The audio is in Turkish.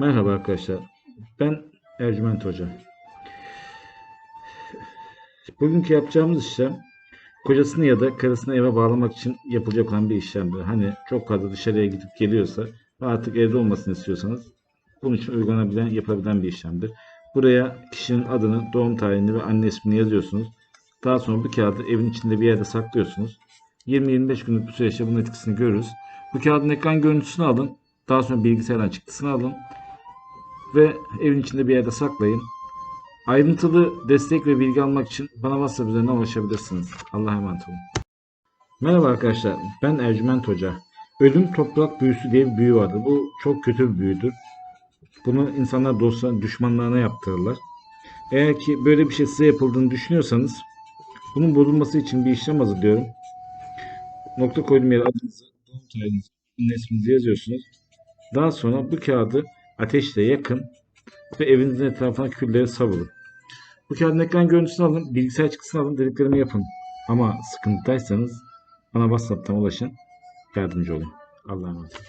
Merhaba arkadaşlar. Ben Ercüment Hoca. Bugünkü yapacağımız işlem kocasını ya da karısını eve bağlamak için yapılacak olan bir işlemdir. Hani çok fazla dışarıya gidip geliyorsa ve artık evde olmasını istiyorsanız bunun için uygulanabilen, yapılabilen bir işlemdir. Buraya kişinin adını, doğum tarihini ve anne ismini yazıyorsunuz. Daha sonra bu kağıdı evin içinde bir yerde saklıyorsunuz. 20-25 günlük bir süreçte bunun etkisini görürüz. Bu kağıdın ekran görüntüsünü alın. Daha sonra bilgisayardan çıktısını alın ve evin içinde bir yerde saklayın. Ayrıntılı destek ve bilgi almak için bana WhatsApp üzerinden ulaşabilirsiniz. Allah'a emanet olun. Merhaba arkadaşlar. Ben Ercüment Hoca. Ölüm toprak büyüsü diye bir büyü vardır. Bu çok kötü bir büyüdür. Bunu insanlar dostlarına, düşmanlarına yaptırırlar. Eğer ki böyle bir şey size yapıldığını düşünüyorsanız bunun bozulması için bir işlem hazırlıyorum. Nokta koyduğum yere adınızı, doğum tarihinizi, isminizi yazıyorsunuz. Daha sonra bu kağıdı ateşle yakın ve evinizin etrafına külleri savurun. Bu kağıdın ekran görüntüsünü alın, bilgisayar çıktısını alın, dediklerimi yapın. Ama sıkıntıdaysanız bana WhatsApp'tan ulaşın, yardımcı olun. Allah'a emanet olun.